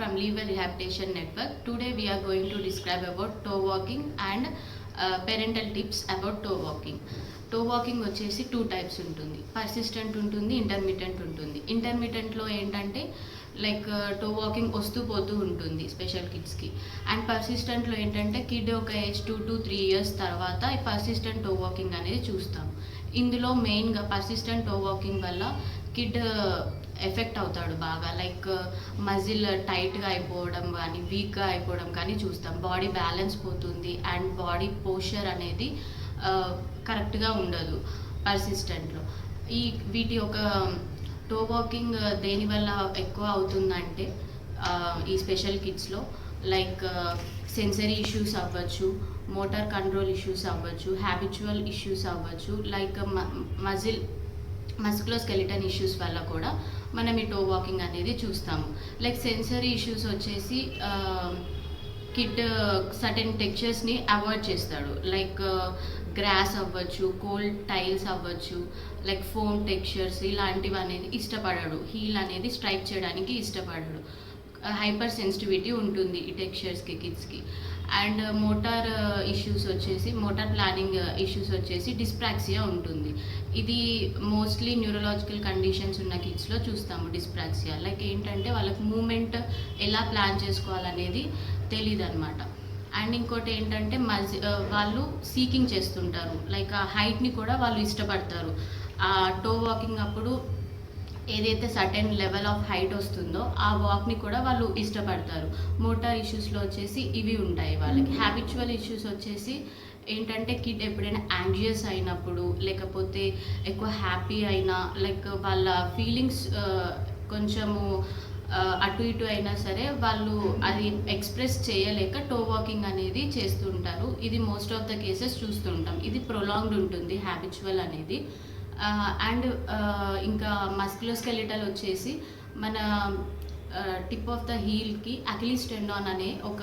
from Lever Rehabilitation Network. Today we are going to describe about toe walking and uh, parental tips about toe walking. Toe walking వచ్చేసి two types ఉంటుంది persistent ఉంటుంది intermediate ఉంటుంది ఇంటర్మీడియంట్లో ఏంటంటే like to walking వస్తూ పోతూ ఉంటుంది special కిడ్స్కి and పర్సిస్టెంట్లో ఏంటంటే కిడ్ ఒక age two to three years తర్వాత ఈ పర్సిస్టెంట్ టో వాకింగ్ అనేది చూస్తాం ఇందులో మెయిన్గా పర్సిస్టెంట్ టో వాకింగ్ వల్ల కిడ్ ఎఫెక్ట్ అవుతాడు బాగా. లైక్ మజిల్ టైట్గా అయిపోవడం కానీ వీక్గా అయిపోవడం కానీ చూస్తాం. బాడీ బ్యాలెన్స్ పోతుంది అండ్ బాడీ పోస్చర్ అనేది కరెక్ట్గా ఉండదు పర్సిస్టెంట్లో. ఈ వీటి ఒక టో వాకింగ్ దేనివల్ల ఎక్కువ అవుతుందంటే ఈ స్పెషల్ కిడ్స్లో లైక్ సెన్సరీ ఇష్యూస్ అవ్వచ్చు మోటార్ కంట్రోల్ ఇష్యూస్ అవ్వచ్చు హ్యాబిచువల్ ఇష్యూస్ అవ్వచ్చు లైక్ మజిల్ మస్కులోస్కెలిటన్ ఇష్యూస్ వల్ల కూడా మనం ఈ టో వాకింగ్ అనేది చూస్తాము. లైక్ సెన్సరీ ఇష్యూస్ వచ్చేసి కిడ్ సర్టెన్ టెక్చర్స్ని అవాయిడ్ చేస్తాడు. లైక్ గ్రాస్ uh, అవ్వచ్చు కోల్డ్ టైల్స్ అవ్వచ్చు లైక్ ఫోమ్ టెక్చర్స్ ఇలాంటివి అనేది ఇష్టపడడు. హీల్ అనేది స్ట్రైక్ చేయడానికి ఇష్టపడడు. హైపర్ సెన్సిటివిటీ ఉంటుంది ఈ టెక్స్చర్స్కి కిడ్స్కి అండ్ మోటార్ ఇష్యూస్ వచ్చేసి మోటార్ ప్లానింగ్ ఇష్యూస్ వచ్చేసి డిస్ప్రాక్సియా ఉంటుంది. ఇది మోస్ట్లీ న్యూరలాజికల్ కండిషన్స్ ఉన్న కిడ్స్లో చూస్తాము డిస్ప్రాక్సియా లైక్ ఏంటంటే వాళ్ళకి మూమెంట్ ఎలా ప్లాన్ చేసుకోవాలనేది తెలియదు అనమాట అండ్ ఇంకోటి ఏంటంటే మజ్ uh, వాళ్ళు సీకింగ్ చేస్తుంటారు. లైక్ ఆ హైట్ని కూడా వాళ్ళు ఇష్టపడతారు. ఆ టో వాకింగ్ అప్పుడు ఏదైతే సర్టెన్ లెవెల్ ఆఫ్ హైట్ వస్తుందో ఆ వాక్ని కూడా వాళ్ళు ఇష్టపడతారు. మోటార్ ఇష్యూస్లో వచ్చేసి ఇవి ఉంటాయి వాళ్ళకి. హ్యాబిచువల్ ఇష్యూస్ వచ్చేసి ఏంటంటే కిడ్ ఎప్పుడైనా యాంగ్జియస్ అయినప్పుడు లేకపోతే ఎక్కువ హ్యాపీ అయినా లైక్ వాళ్ళ ఫీలింగ్స్ కొంచెము అటు ఇటు అయినా సరే వాళ్ళు అది ఎక్స్ప్రెస్ చేయలేక టో వాకింగ్ అనేది చేస్తుంటారు. ఇది మోస్ట్ ఆఫ్ ద కేసెస్ చూస్తుంటాం. ఇది ప్రొలాంగ్డ్ ఉంటుంది హ్యాబిచువల్ అనేది. అండ్ ఇంకా మస్కులోస్కెలిటల్ వచ్చేసి మన టిప్ ఆఫ్ ద హీల్కి అకిలిస్ టెండాన్ అనే ఒక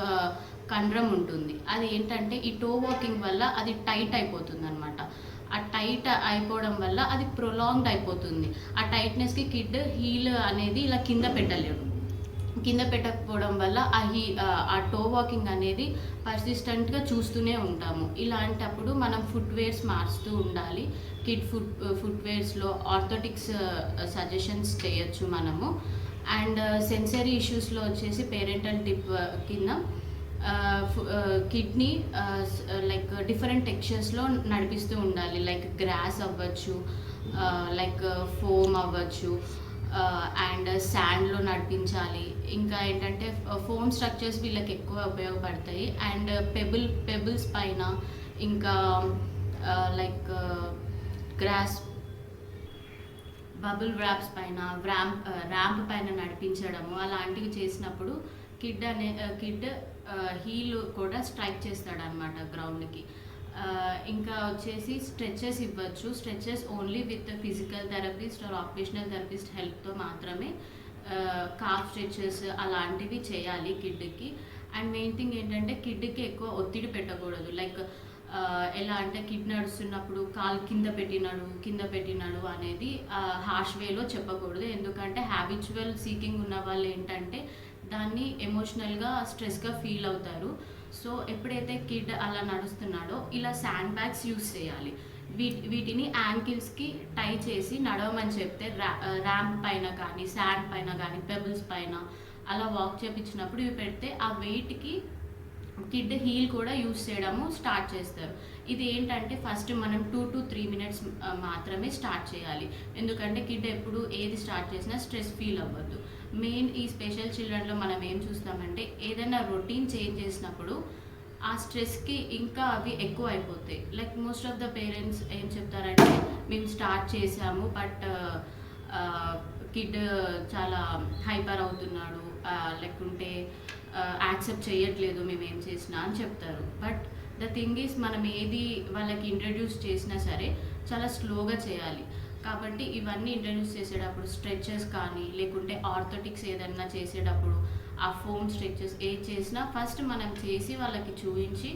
కండ్రం ఉంటుంది. అది ఏంటంటే ఈ టో వాకింగ్ వల్ల అది టైట్ అయిపోతుంది అనమాట ఆ టైట్ అయిపోవడం వల్ల అది ప్రొలాంగ్డ్ అయిపోతుంది. ఆ టైట్నెస్కి కిడ్ హీల్ అనేది ఇలా కింద పెట్టలేడు. కింద పెట్టకపోవడం వల్ల ఆ హీ ఆ టో వాకింగ్ అనేది పర్సిస్టెంట్గా చూస్తూనే ఉంటాము. ఇలాంటప్పుడు మనం ఫుట్వేర్స్ మార్చుతూ ఉండాలి. కిడ్ ఫుట్ ఫుట్వేర్స్లో ఆర్థోటిక్స్ సజెషన్స్ చేయొచ్చు మనము. అండ్ సెన్సరీ ఇష్యూస్లో వచ్చేసి పేరెంటల్ టిప్ కింద కిడ్నీ లైక్ డిఫరెంట్ టెక్స్చర్స్లో నడిపిస్తూ ఉండాలి. లైక్ గ్రాస్ అవ్వచ్చు లైక్ ఫోమ్ అవ్వచ్చు. అండ్ శాండ్లో నడిపించాలి. ఇంకా ఏంటంటే ఫోమ్ స్ట్రక్చర్స్ వీళ్ళకి ఎక్కువ ఉపయోగపడతాయి. అండ్ పెబుల్ పెబుల్స్ పైన ఇంకా లైక్ గ్రాస్ బబుల్ ర్యాప్స్ పైన ర్యాంప్ ర్యాంప్ పైన నడిపించడము అలాంటివి చేసినప్పుడు కిడ్ అనే కిడ్ హీల్ కూడా స్ట్రైక్ చేస్తాడనమాట గ్రౌండ్కి ఇంకా వచ్చేసి స్ట్రెచెస్ ఇవ్వచ్చు. Stretches only with physical therapist or occupational therapist హెల్ప్తో మాత్రమే కాఫ్ స్ట్రెచెస్ అలాంటివి చేయాలి కిడ్కి. అండ్ మెయిన్ థింగ్ ఏంటంటే కిడ్కి ఎక్కువ ఒత్తిడి పెట్టకూడదు. లైక్ ఎలా అంటే కిడ్ నడుస్తున్నప్పుడు కాలు కింద పెట్టినాడు కింద పెట్టినాడు అనేది హార్ష్ వేలో చెప్పకూడదు. ఎందుకంటే హ్యాబిచువల్ సీకింగ్ ఉన్న వాళ్ళు ఏంటంటే దాన్ని ఎమోషనల్గా స్ట్రెస్గా ఫీల్ అవుతారు. సో ఎప్పుడైతే కిడ్ అలా నడుస్తున్నాడో ఇలా శాండ్ బ్యాగ్స్ యూస్ చేయాలి. వీటి వీటిని యాంకిల్స్కి టై చేసి నడవమని చెప్తే ర్యా ర్యాంప్ పైన కానీ శాండ్ పైన కానీ పెబుల్స్ పైన అలా వాక్ చేపించినప్పుడు ఇవి పెడితే ఆ వెయిట్కి కిడ్ హీల్ కూడా యూస్ చేయడము స్టార్ట్ చేస్తారు. ఇది ఏంటంటే ఫస్ట్ మనం టూ టు త్రీ మినిట్స్ మాత్రమే స్టార్ట్ చేయాలి. ఎందుకంటే కిడ్ ఎప్పుడు ఏది స్టార్ట్ చేసినా స్ట్రెస్ ఫీల్ అవ్వద్దు. మెయిన్ ఈ స్పెషల్ చిల్డ్రన్లో మనం ఏం చూస్తామంటే ఏదైనా రొటీన్ చేంజ్ చేసినప్పుడు ఆ స్ట్రెస్కి ఇంకా అవి ఎక్కువ అయిపోతాయి. Like most of the parents ఏం చెప్తారంటే మేము స్టార్ట్ చేసాము బట్ కిడ్ చాలా హైపర్ అవుతున్నాడు లేకుంటే యాక్సెప్ట్ చేయట్లేదు మేము ఏం చేసినా అని చెప్తారు. బట్ ద థింగ్ ఈస్ మనం ఏది వాళ్ళకి ఇంట్రడ్యూస్ చేసినా సరే చాలా స్లోగా చేయాలి. కాబట్టి ఇవన్నీ ఇంట్రడ్యూస్ చేసేటప్పుడు స్ట్రెచెస్ కానీ లేకుంటే ఆర్థోటిక్స్ ఏదన్నా చేసేటప్పుడు ఆ ఫోన్ స్ట్రెచెస్ ఏది చేసినా ఫస్ట్ మనం చేసి వాళ్ళకి చూపించి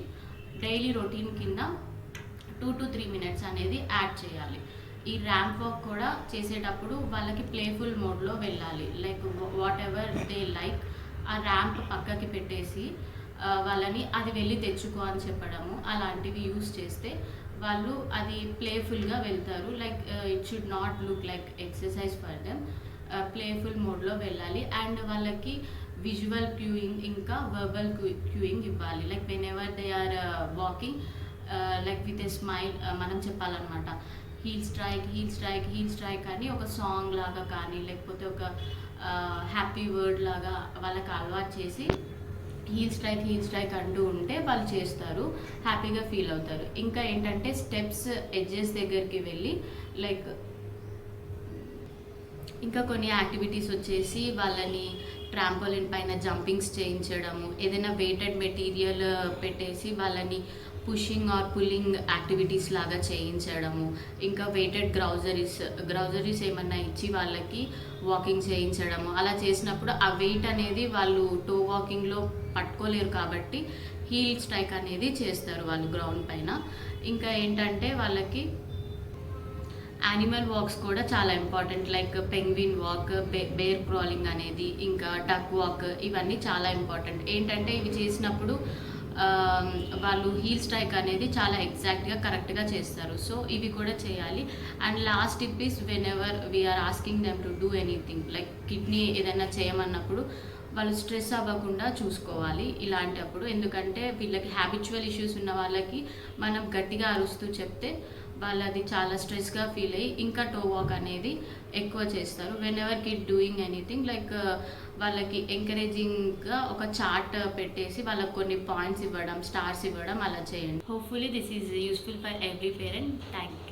డైలీ రొటీన్ కింద టూ టు త్రీ మినిట్స్ అనేది యాడ్ చేయాలి. ఈ ర్యాంప్ వాక్ కూడా చేసేటప్పుడు వాళ్ళకి ప్లేఫుల్ మోడ్లో వెళ్ళాలి. Like whatever they like ఆ ర్యాంప్ పక్కకి పెట్టేసి వాళ్ళని అది వెళ్ళి తెచ్చుకో అని చెప్పడము అలాంటివి యూస్ చేస్తే వాళ్ళు అది ప్లేఫుల్గా వెళ్తారు. Like it should not look like exercise for them playful మోడ్లో వెళ్ళాలి. అండ్ వాళ్ళకి విజువల్ క్యూయింగ్ ఇంకా వర్బల్ క్యూయింగ్ ఇవ్వాలి. Like whenever they are walking like with a smile మనం చెప్పాలన్నమాట. Heel strike heel strike heel strike అని ఒక సాంగ్ లాగా కానీ లేకపోతే ఒక హ్యాపీ వర్డ్ లాగా వాళ్ళకి అలవాటు చేసి హీల్ స్ట్రైక్ హీల్ స్ట్రైక్ అంటూ ఉంటే వాళ్ళు చేస్తారు హ్యాపీగా ఫీల్ అవుతారు. ఇంకా ఏంటంటే స్టెప్స్ ఎడ్జెస్ దగ్గరికి వెళ్ళి లైక్ ఇంకా కొన్ని యాక్టివిటీస్ వచ్చేసి వాళ్ళని ట్రాంపోలిన్ పైన జంపింగ్స్ చేయించడము ఏదైనా వెయిటెడ్ మెటీరియల్ పెట్టేసి వాళ్ళని పుషింగ్ ఆర్ పుల్లింగ్ యాక్టివిటీస్ లాగా చేయించడము ఇంకా వెయిటెడ్ గ్రౌజరీస్ గ్రౌజరీస్ ఏమన్నా ఇచ్చి వాళ్ళకి వాకింగ్ చేయించడము అలా చేసినప్పుడు ఆ వెయిట్ అనేది వాళ్ళు టో వాకింగ్లో పట్టుకోలేరు కాబట్టి హీల్ స్ట్రైక్ అనేది చేస్తారు వాళ్ళు గ్రౌండ్ పైన. ఇంకా ఏంటంటే వాళ్ళకి యానిమల్ వాక్స్ కూడా చాలా important like penguin walk bear crawling అనేది ఇంకా టక్ వాక్ ఇవన్నీ చాలా ఇంపార్టెంట్ ఏంటంటే ఇవి చేసినప్పుడు వాళ్ళు హీల్ స్ట్రైక్ అనేది చాలా ఎగ్జాక్ట్గా కరెక్ట్గా చేస్తారు. సో ఇవి కూడా చేయాలి. And last tip is whenever we're asking them to do anything like kidney ఏదైనా చేయమన్నప్పుడు వాళ్ళు స్ట్రెస్ అవ్వకుండా చూసుకోవాలి ఇలాంటప్పుడు. ఎందుకంటే వీళ్ళకి హ్యాబిచువల్ ఇష్యూస్ ఉన్న వాళ్ళకి మనం గట్టిగా అరుస్తూ చెప్తే వాళ్ళది చాలా స్ట్రెస్గా ఫీల్ అయ్యి ఇంకా టో వాక్ అనేది ఎక్కువ చేస్తారు. Whenever kid doing anything like వాళ్ళకి ఎంకరేజింగ్గా ఒక చార్ట్ పెట్టేసి వాళ్ళకి కొన్ని పాయింట్స్ ఇవ్వడం స్టార్స్ ఇవ్వడం అలా చేయండి. Hopefully this is useful for every parent thank you